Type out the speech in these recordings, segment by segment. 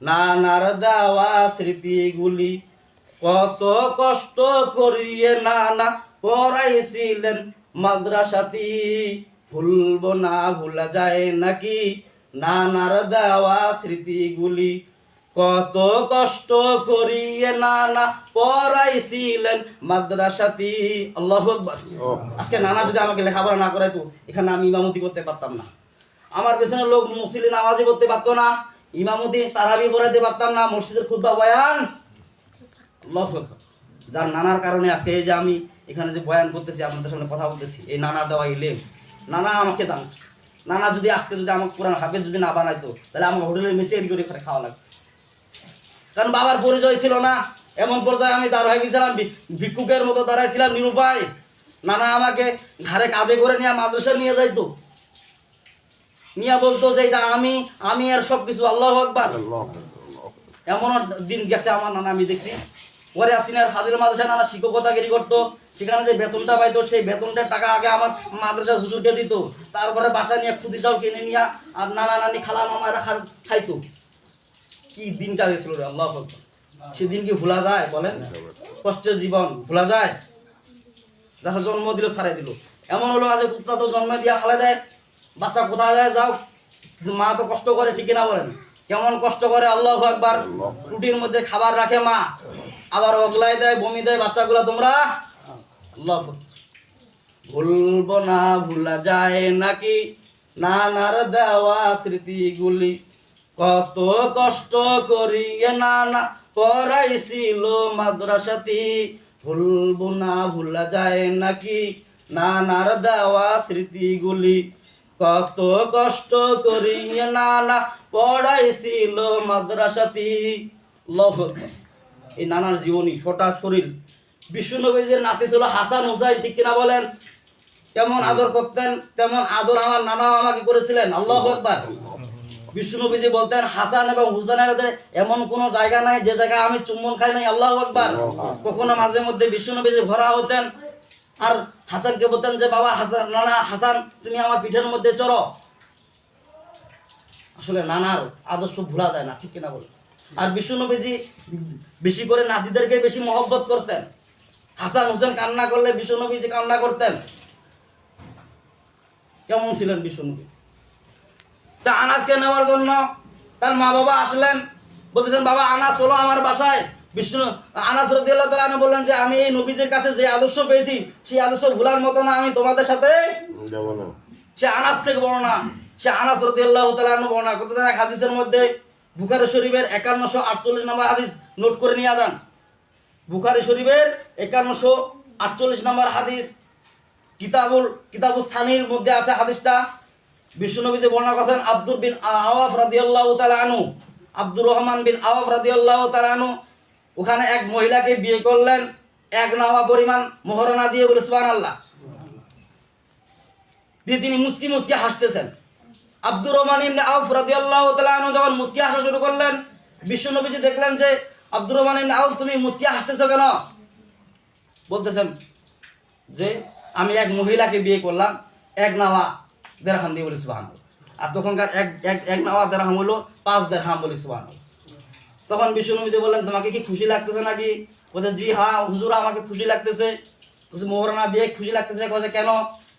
নানার দেওয়া স্মৃতিগুলি কত কষ্ট করিয়ে নানা পড়াইছিলেন মাদ্রাসাতি। ভুলবো না ভুলা যায় নাকি? নানার দেওয়া স্মৃতিগুলি কত কষ্ট করিয়ে নানা পড়াইছিলেন মাদ্রাসাতি। আল্লাহ আজকে নানা যদি আমাকে লেখাপড়া না করে তো এখানে আমি ইমামতি করতে পারতাম না। আমার পেছনে লোক মুসলিম নামাজি করতে পারতো না। ইমামতি তারাবি পড়াইতে পারতাম না, মসজিদের খুদ্া বয়ান। যার নানার কারণে আজকে এই যে আমি এখানে যে বয়ান করতেছি, আপনাদের সামনে কথা বলতেছি, এই নানা দেওয়া ইলেম, নানা আমাকে দান নানা যদি আজকে যদি আমাকে পুরান হাফেজ যদি না বানাইতো, তাহলে আমাকে হোটেলে মেসে এডি করে খাওয়া লাগতো। কারণ বাবার পরিচয় ছিল না, এমন পর্যায়ে আমি দাঁড় হয়ে গেছিলাম ভিক্ষুকের মতো দাঁড়াইছিলাম নিরুপায়। নানা আমাকে ঘাড়ে কাঁধে করে নিয়ে মাদ্রাসা নিয়ে যাইতো। নিয়ে বলতো যে এটা আমি আমি আর সব কিছু আল্লাহ আকবার এমন দিন গেছে আমার নানা আমি দেখছি। পরে আসিনার ফাজিল মাদ্রাসায় নানা শিক্ষকতাগিরি করতো। সেখানে যে বেতনটা পাইতো সেই বেতনটার টাকা আগে আমার মাদ্রাসার হুজুরকে দিত। তারপরে বাসা নিয়ে খুদি চাল কিনে নিয়ে আর নানা নানি খালা মামা রাখার খাইতো। কি দিনটা গেছিল রে আল্লাহ। সেদিন কি ভোলা যায় বলেন? কষ্টের জীবন ভোলা যায়? যারা জন্ম দিল ছাড়াই দিল। এমন হলো আজ কুত্তা তো জন্ম দিয়া খালে দেয়। বাচ্চা কোথায় যায় যাও, মা তো কষ্ট করে ঠিক না বলেন? কেমন কষ্ট করে, আল্লাহ একবার রুটির মধ্যে খাবার রাখে মা, আবার অগলাই দেয়, বমি দেয় বাচ্চাগুলা তোমরা? আল্লাহ। ভুলবো না, ভুলা যায় নাকি? নানার দেওয়া স্মৃতিগুলি, কত কষ্ট করিয়ে নানা করাইছিল মাদ্রাসাতি ভুলবো না, ভুলা যায় নাকি? নানার দেওয়া স্মৃতিগুলি কত কষ্ট করিয়ে নানা পড়াইছিল মাদ্রাসাতি। এই নানার জীবনী ছোটা শরীর। বিষ্ণুনবীজের নাতি ছিল হাসান হুসাইন ঠিক কিনা বলেন? কেমন আদর করতেন তেমন আদর আমার নানা আমাকে করেছিলেন। আল্লাহ একবার বিষ্ণুনবীজি বলতেন হাসান এবং হুসানের এমন কোন জায়গা নাই যে জায়গায় আমি চুম্বন খাই নাই আল্লাহ একবার কখনো মাঝে মধ্যে বিষ্ণুনবীজি ঘোরা হতেন আর হাসানকে বলতেন যে, বাবা, হাসান, নানা, হাসান, তুমি আমার পিঠের মধ্যে চড়ো। আসলে নানার আদর্শ ভোলা যায় না, ঠিক কিনা বলে? আর বিষ্ণুনবীজি বেশি করে নাতিদেরকে বেশি মহব্বত করতেন। হাসান হোসেন কান্না করলে বিষ্ণুনবীজি কান্না করতেন। কেমন ছিলেন বিষ্ণুনবী আনাজকে নেওয়ার জন্য তার মা বাবা আসলেন, বলতেছেন, বাবা, আনাজ চলো আমার বাসায়। বিষ্ণু আনাস রদিয়াল্লাহ তাআলা বললেন যে আমি এই নবীজির কাছে যে আদর্শ পেয়েছি সেই আদর্শ ভুলার মতো না আমি তোমাদের সাথে সে আনাস থেকে বর্ণনা সে আনাস রদিয়াল্লাহ তাআলা বর্ণনা কত এক হাদিসের মধ্যে বুখারি শরীফের একান্নশো আটচল্লিশ নম্বর হাদিস নোট করে নিয়ে যান। বুখারি শরীফের একান্নশো আটচল্লিশ নম্বর হাদিস কিতাবুল কিতাবুল সানির মধ্যে আছে হাদিসটা। বিষ্ণুনবী যে বর্ণনা করেন আব্দুল বিন আওয়াফ রাদিয়াল্লাহু তাআলা আনহু আব্দুর রহমান বিন আওয়াফ রাদিয়াল্লাহু তাআলা আনহু ওখানে এক মহিলাকে বিয়ে করলেন, এক নাওয়া পরিমাণ মোহরানা দিয়ে বলে, সুবহানাল্লাহ। দিয়ে তিনি মুসকি মুসকি হাসতেছেন। আব্দুর রহমান ইবনে আউফ তাআলা আনহু যখন মুসকি হাসা শুরু করলেন, বিশ্ব বিশ্বনবীজি দেখলেন যে, আব্দুর রহমান ইবনে আউফ, তুমি মুসকি হাসতেছো কেন? বলতেছেন যে, আমি এক মহিলাকে বিয়ে করলাম, এক নাওয়া দেড়হাম দিয়ে বলি সুবাহান আর তখনকার এক এক এক নাওয়া দেড়হাম হলো পাঁচ দেড়হাম বলি সুবাহান তখন বিশ্বনবীজি বললেন, তোমাকে কি খুশি লাগতেছে নাকি? বলছে, জি হ্যাঁ হুজুর আমাকে খুশি লাগতেছে। বলছে, মোহরানা দিয়ে খুশি লাগতেছে? বলছে, কেন?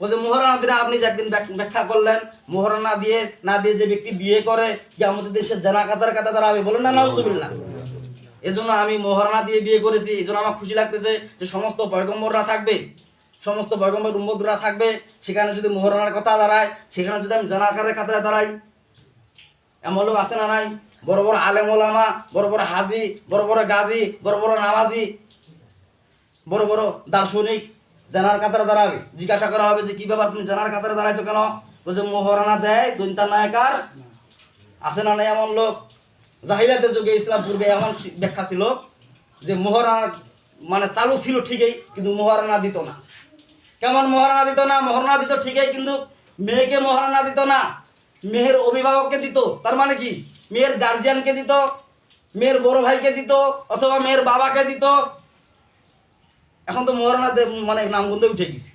বলছে, মোহরানা দিয়ে আপনি যে একদিন ব্যাখ্যা করলেন, মোহরানা দিয়ে না দিয়ে যে ব্যক্তি বিয়ে করে কি আমাদের দেশের জানা কাতার কাতা দাঁড়াবে। বলেন না, নাউজুবিল্লাহ। এজন্য আমি মোহরানা দিয়ে বিয়ে করেছি। এজন্য আমার খুশি লাগতেছে যে সমস্ত পয়গম্বররা থাকবে, সমস্ত পয়গম্বর উম্মদরা থাকবে। সেখানে যদি মোহরানার কথা দাঁড়ায়, সেখানে যদি আমি জানাকারের কাতারে দাঁড়াই, এমন লোক আছে না নাই? বড় বড় আলেম ওলামা বড় বড় হাজি, বড় বড় গাজী, বড় বড় নামাজি, বড় বড় দার্শনিক, জানার কাতারে দাঁড়াবে। জিজ্ঞাসা করা হবে যে, কি ব্যাপার, তুমি জানার কাতারে দাঁড়াইছো কেন? বলছে, মোহরানা দেয় দৈন্তা নায়কার, আছে না নাই এমন লোক? জাহিলাতের যুগে ইসলাম পূর্বে এমন ব্যাখ্যা ছিল যে, মোহরানা মানে চালু ছিল ঠিকই, কিন্তু মোহরানা দিত না। কেমন মহারানা দিত না? মহারানা দিত ঠিকই, কিন্তু মেয়েকে মহারানা দিত না। মেয়ের অভিভাবককে দিত। তার মানে কি? মেয়ের গার্জিয়ানকে দিত, মেয়ের বড় ভাইকে দিত, অথবা মেয়ের বাবাকে দিত। এখন তো মহারানা মানে নাম গন্ধে উঠে গেছে।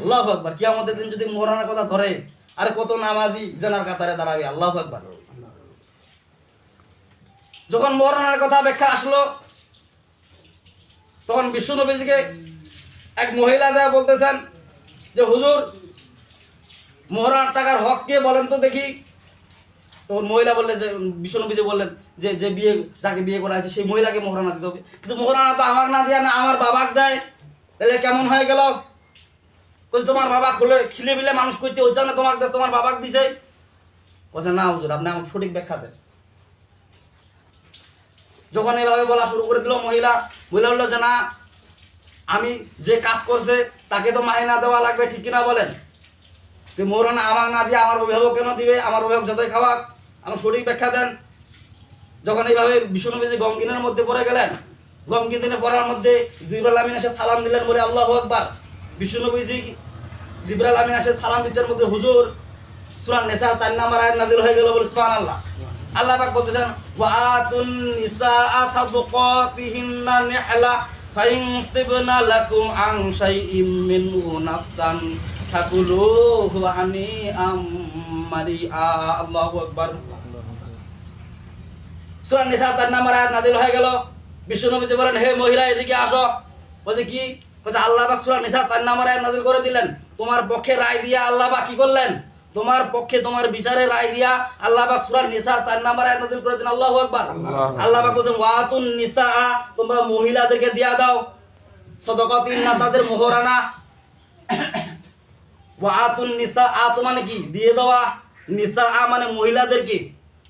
আল্লাহ আকবার কি আমাদের দিন যদি মহারানার কথা ধরে, আর কত নামাজি জানার কাতারে দাঁড়াবে, আল্লাহ আকবার। যখন মরণের কথা ব্যাখ্যা আসলো, তখন বিশ্ব নবীজিকে এক মহিলা যা বলতেছেন, যে, হুজুর মোহরার টাকার হক কে বলেন তো দেখি। তখন মহিলা বললে যে বিষ্ণু যে বললেন যে যে বিয়ে, যাকে বিয়ে করা আছে সেই মহিলাকে মোহরানা দিতে হবে। কিন্তু মোহরানা তো আমার না দিয়া না, আমার বাবাক দেয়। তাহলে কেমন হয়ে গেল? তোমার বাবা খুলে, খিলে বিলে মানুষ করতে ওই জন্য তোমার তোমার বাবাক দিছে। বলছে না হুজুর, আপনি আমার সঠিক ব্যাখ্যা দেন। যখন এভাবে বলা শুরু করে দিল মহিলা মহিলা বলল যে, না, আমি যে কাজ করছে, তাকে তো মাইনা দেওয়া লাগবে, ঠিক কিনা বলেন? মৌরানা আমার না দিয়ে, আমার অভিভাবক কেন দিবে? আমার অভিভাবক যতই খাওয়াক। আমার সঠিক ব্যাখ্যা দেন। যখন এইভাবে বিষ্ণুনবীজি গম কিনের মধ্যে পড়ে গেলেন গম কিনে পড়ার মধ্যে জিবরাল আমিন এসে সালাম দিলেন বলে আল্লাহ আকবার। বিষ্ণুনবীজি জিবরাল আমিন এসে সালাম দিচ্ছেন মধ্যে হুজুর সুরান নেশা চার নাম্বার আয়াত নাজিল হয়ে গেল বলে সুবহান আল্লাহ আল্লাহ পাক বলতেছেন ওয়াতুন নিসা নিহলা, ফাইন তিবনা লাকুম শাইইম মিনহু নাফসান আম আল্লাহু আকবার। সূরা নিসা চার নাম্বার আয়াত নাজিল হয়ে গেল। বিশ্বনবী বলেন হে মহিলা এদিকে আসো। বলছে কি? বলছে আল্লাহ পাক সূরা নিসা চার নাম্বার আয়াত নাজিল করে দিলেন। তোমার পক্ষে রায় দিয়া আল্লাহ পাক কি করলেন? তোমার পক্ষে তোমার বিচারে রায় দিয়া আল্লাহ পাক সূরা নিসার চার নাম্বার আয়াত নাজিল করে দিলেন। আল্লাহু আকবার। আল্লাহ পাক বলেন ওয়াতুন নিসা তোমরা মহিলাদেরকে দিয়া দাও। সদকাতিন না তাদের মোহরানা। ওয়াতুন নিসা আ তো মানে কি? দিয়ে দেওয়া। নিসা আ মানে মহিলাদেরকে।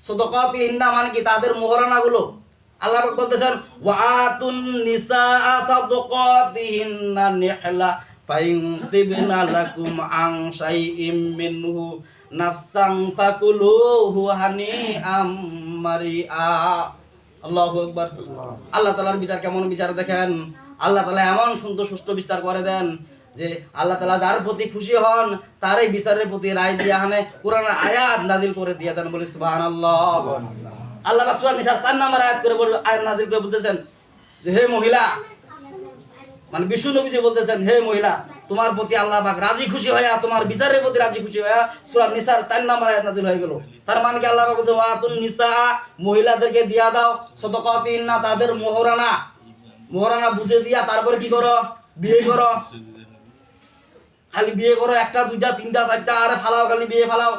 সদকাতি মানে কি? তাদের মোহরানা গুলো আল্লাহ পাক বলতেছেন ওয়াতুন নিসা নিহলা ফাইন তিবনা লাকুম আন শাইইম মিনহু নাফসান ফাকুলুহু হানি আম মারিআ। আল্লাহু আকবার। আল্লাহ তাআলার বিচার কেমন বিচার দেখেন? আল্লাহ তাআলা এমন সুন্দর সুস্থ বিচার করে দেন যে আল্লাহ তাআলা যার প্রতি খুশি হন তারই বিচারের প্রতি রায় দিয়া হানে কোরআন আয়াত নাজিল করে দিয়ে দেন বলে সুবহানাল্লাহ। আল্লাহ পাক সূরা নিসা 4 নম্বর আয়াত করে বলে আয়াত নাজিল করে বলতেছেন যে হে মহিলা মানে বিষ্ণু নবী যে বলতেছেন হে মহিলা তোমার প্রতি আল্লাহ পাক রাজি খুশি তোমার বিচারের প্রতি রাজি খুশি সূরা নিসার 4 নম্বর আয়াত নাজিল হয়ে গেল। তার মানে কি আল্লাহ পাক বলছে ওয়াতুন নিসা মহিলাদেরকে দিয়া দাও সদকাতিন না তাদের মোহরানা। মোহরানা বুঝে দিয়া তারপরে কি করো? বিয়ে করো। খালি বিয়ে করো, একটা, দুইটা, তিনটা, চারটা, আরে ফালাও, খালি বিয়ে ফালাও।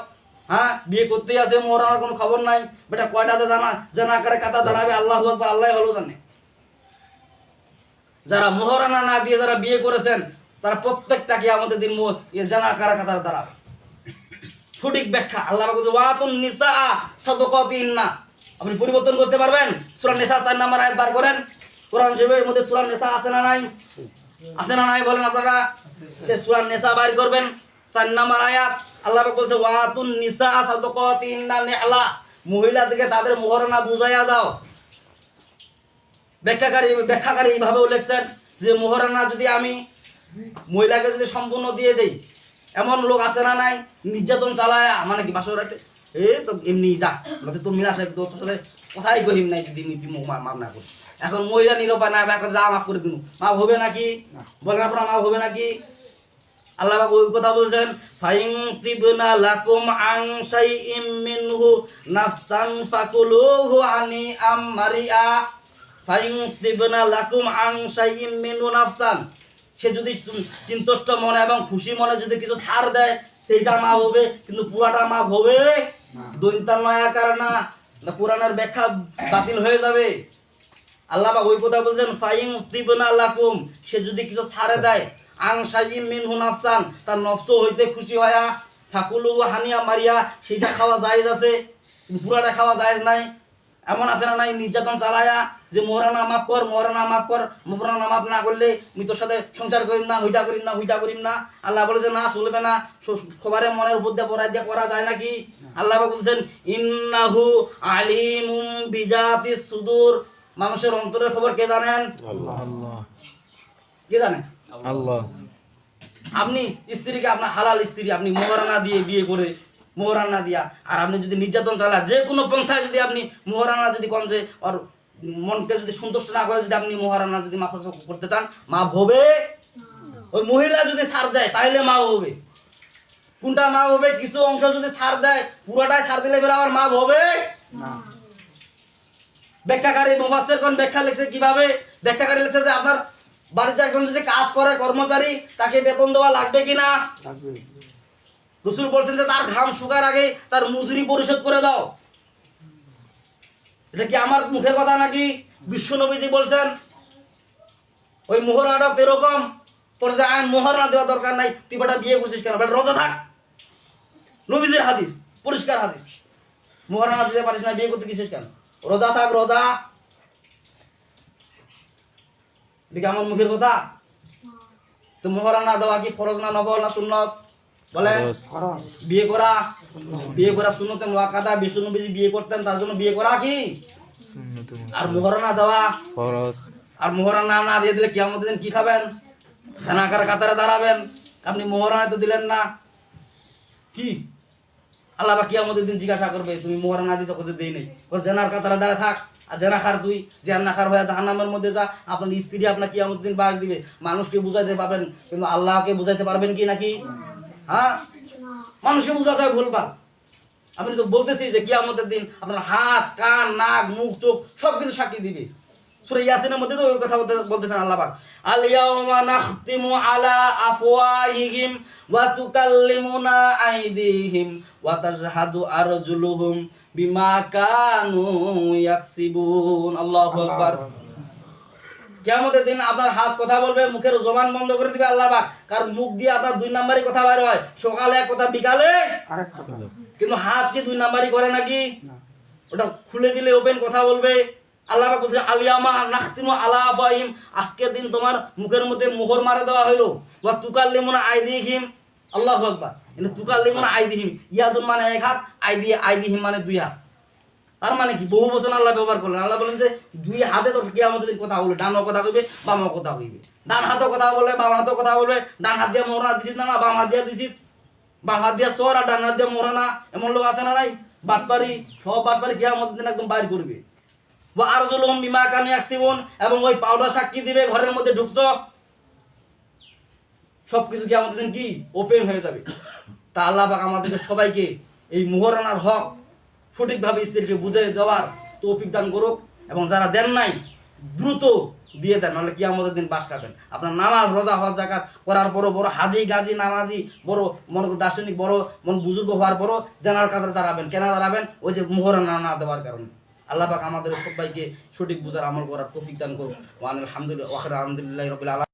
হ্যাঁ? বিয়ে করতেই আছে মোহরানার কোনো খবর নাই। বেটা কয়টাতে জানা জানা করে কাতা দাঁড়াবে, আল্লাহ আকবার আল্লাহ ভালো জানে। যারা মোহরানা না দিয়ে যারা বিয়ে করেছেন, তারা প্রত্যেকটাকে আমাদের দিন জানা কারা কাতার দাঁড়াবে। সঠিক ব্যাখ্যা আল্লাহ ওয়াতুন নিসা সাদকাতিন না আপনি পরিবর্তন করতে পারবেন? সূরা নিসা 4 নাম্বার আয়াত বার করেন। কোরআন শরীফের মধ্যে সূরা নিসা আছে না নাই? আছে না নাই বলেন আপনারা? সে সূরা নিসা বার করবেন। 4 নাম্বার আয়াত, আল্লাহ বলছে, ওয়াতুন নিসা সাদকাতিন না নিহলা মহিলাদেরকে তাদের মোহরানা বুঝাইয়া দাও। ব্যাখ্যাকারী ব্যাখ্যাকারী এইভাবেও লিখছেন যে মোহরানা যদি আমি মহিলাকে যদি সম্পূর্ণ দিয়ে দেই, এমন লোক আছে না নাই? নির্যাতন চালায় মানে কি, বাসর রাখতে এ তো এমনি যা তোর মিলা সাহেব তোর সাথে কথাই কহিম নাই মাপ না করি এখন মহিলা নিরপায় না একটা যা মাফ করে দিন মাপ হবে নাকি? বলেন আপনার মাপ হবে নাকি? আল্লাহ বাবু ওই কথা বলছেন ফাইন তিবনা লাকুম আন শাইইম মিনহু নাফসান ফাকুলুহু আনি আম মারিআ ফাইন তিবনা লাকুম আন শাইইম মিনহু নাফসান। সে যদি চিন্তষ্ট মনে এবং খুশি মনে যদি কিছু ছাড় দেয় সেইটা মাপ হবে কিন্তু পুরাটা মাপ হবে? দৈন্তার নয় না পুরাণের ব্যাখ্যা বাতিল হয়ে যাবে? আল্লাহ ওই কথা বলছেন ফাইং তিবনা লাকুম সে যদি কিছু ছাড়ে দেয় আং সাইম মিনহু নাফসান তার নফস হইতে খুশি হয়া ফাকুলু হানিয়া মারিয়া সেটা খাওয়া জায়েজ আছে পুরাটা খাওয়া জায়েজ নাই। এমন আছে না নাই নির্যাতন চালায়া যে মোহরানা মাফ কর মোহরানা মাফ কর মোহরানা মাফ না করলে আমি তোর সাথে সংসার করিম না হুইটা করিম না হুইটা করিম না। আল্লাহ বলেছে না চলবে না সবারে মনের উপর দিয়ে পড়াই দিয়ে করা যায় নাকি? আল্লাহ বলছেন ইন্নাহু আলিমুম বিজাতি সুদূর মানুষের অন্তরের খবর কে জানেন? কে জানেন আল্লাহ। আপনি স্ত্রীকে আপনার হালাল স্ত্রী আপনি মোহরানা দিয়ে বিয়ে করে মোহরানা দিয়া আর আপনি যদি নির্যাতন চালা যে কোনো পন্থায় যদি আপনি মোহরানা যদি কম যে ওর মনকে যদি সন্তুষ্ট না করে যদি আপনি মোহরানা যদি মাফ করতে চান মা হবে ওই মহিলা যদি সার দেয় তাহলে মা হবে কোনটা মা হবে কিছু অংশ যদি সার দেয় পুরোটাই সার দিলে বের আবার মা হবে ব্যাখ্যাকারী মুফাসসির কোন ব্যাখ্যা লিখছে কীভাবে? ব্যাখ্যাকারী লিখছে যে আপনার বাড়িতে একজন যদি কাজ করে কর্মচারী তাকে বেতন দেওয়া লাগবে কিনা? রসুল বলছেন যে তার ঘাম শুকার আগে তার মজুরি পরিশোধ করে দাও। এটা কি আমার মুখের কথা নাকি? বিশ্ব নবীজি বলছেন ওই মোহর নাটক এরকম পরে যে আইন মোহর না দেওয়া দরকার নাই তুই বেটা বিয়ে করছিস কেন? বেটা রোজা থাক। নবীজির হাদিস পরিষ্কার হাদিস। মোহর না দিতে পারিস না বিয়ে করতে গেছিস কেন? রোজা থাক রোজা। এটা কি আমার মুখের কথা? তো মোহরানা দেওয়া কি ফরজ না নফল না সুন্নত? বলে বিয়ে করা? বিয়ে করা সুন্নতে ওয়াকাদা বিষ্ণু নবীজি বিয়ে করতেন তার জন্য বিয়ে করা কি? আর মোহরানা দেওয়া? ফরজ। আর মোহরানা না দিয়ে দিলে কিয়ামতের দিন কি খাবেন? জানাকার কাতারে দাঁড়াবেন। আপনি মোহরানা তো দিলেন না। কি? আল্লাহ বা কিয়ামতের দিন জিজ্ঞাসা করবে, তুমি মোহরানা দিছো কোথায় দেই নেই? জেনার কাতারে দাঁড়া থাক। জেনা খার তুই জেনা খার হয়ে জাহান্নামের মধ্যে যা, আপনার স্ত্রী আপনার কিয়ামতের দিন বাস দিবে। মানুষকে বুঝাইতে পারবেন, কিন্তু আল্লাহকে বুঝাইতে পারবেন কি নাকি হ্যাঁ? মানুষকে বুঝা যায় ভুলবার আপনি তো বলতেছি যে, কিয়ামতের দিন আপনার হাত, কান, নাক, মুখ, চোখ সবকিছু সাক্ষী দিবে। সূরা ইয়াসিনের মধ্যে তো ওই কথা বলতে বলতেছেন আল্লাহ পাক। আল ইয়াউমা নাখতিমু আলা আফওয়াহিহিম ওয়া তুকাল্লিমুনা আইদিহিম ওয়া তাশহাদু আরজুলুহুম বিমা কানু ইয়াকসিবুন। আল্লাহু আকবার। কিয়ামতের দিন আপনার হাত কথা বলবে মুখের জবান বন্ধ করে দিবে আল্লাহ পাক। কারণ মুখ দিয়ে আপনার দুই নাম্বারই কথা বাইর হয়। সকালে এক কথা বিকালে কিন্তু হাত কি দুই নাম্বারই করে নাকি? ওটা খুলে দিলে ওপেন কথা বলবে। আল্লাহ বলছে আলিয়ামা নাখতিমু আলা আফাহিম আজকের দিন তোমার মুখের মধ্যে মোহর মারা দেওয়া হইল। বা তুকাল্লিমুনা আইদিহিম। আল্লাহু আকবার। কিন্তু তুকাল্লিমুনা আইদিহিম। ইয়াদুন মানে এক হাত, আইদি, আইদিহিম মানে দুই হাত। তার মানে কি? বহু বছর আল্লাহ ব্যবহার করলেন। আল্লাহ বলেন যে, দুই হাতে তো কি আমাদের কথা বলবে ডানও কথা কইবে বামও কথা কইবে ডান হাতও কথা বলবে, বাম হাতও কথা বলবে। ডান হাত দিয়ে মোহরা দিছিস না বাম হাত দিয়ে দিছিস। বাম হাত দিয়ে চোর আর ডান হাত দিয়ে মোহরা না। এমন লোক আছে না নাই? বাটপারি, সব বাটপারি কি আমাদের একদম বাইর করবে। ও আরজুলুম বিমা কানু ইয়াকসিবুন, এবং ওই পাউডার সাক্ষী দিবে, ঘরের মধ্যে ঢুকছো কি আমাদের কি? ওপেন হয়ে যাবে। তা আল্লাহ আমাদেরকে সবাইকে এই মোহরানার হক সঠিকভাবে স্ত্রীকে বুঝিয়ে দেওয়ার তৌফিক দান করুক, এবং যারা দেন নাই, দ্রুত দিয়ে দেন, নাহলে কি আমাদের দিন বাস খাবেন। আপনার নামাজ, রোজা জাকাত করার পরও বড় হাজি গাজি, নামাজি, বড় মনে দার্শনিক, বড় মন বুজুর্গ হওয়ার পরও জানার কাতারে দাঁড়াবেন, কেন দাঁড়াবেন? ওই যে মোহরানা না দেওয়ার কারণে। আল্লাহ পাক আমাদের সবাইকে সঠিক বুঝার আমল করার তৌফিক দান করুন ওয়ান আলহামদুলিল্লাহ ওয়াখির আলহামদুলিল্লাহ রবিল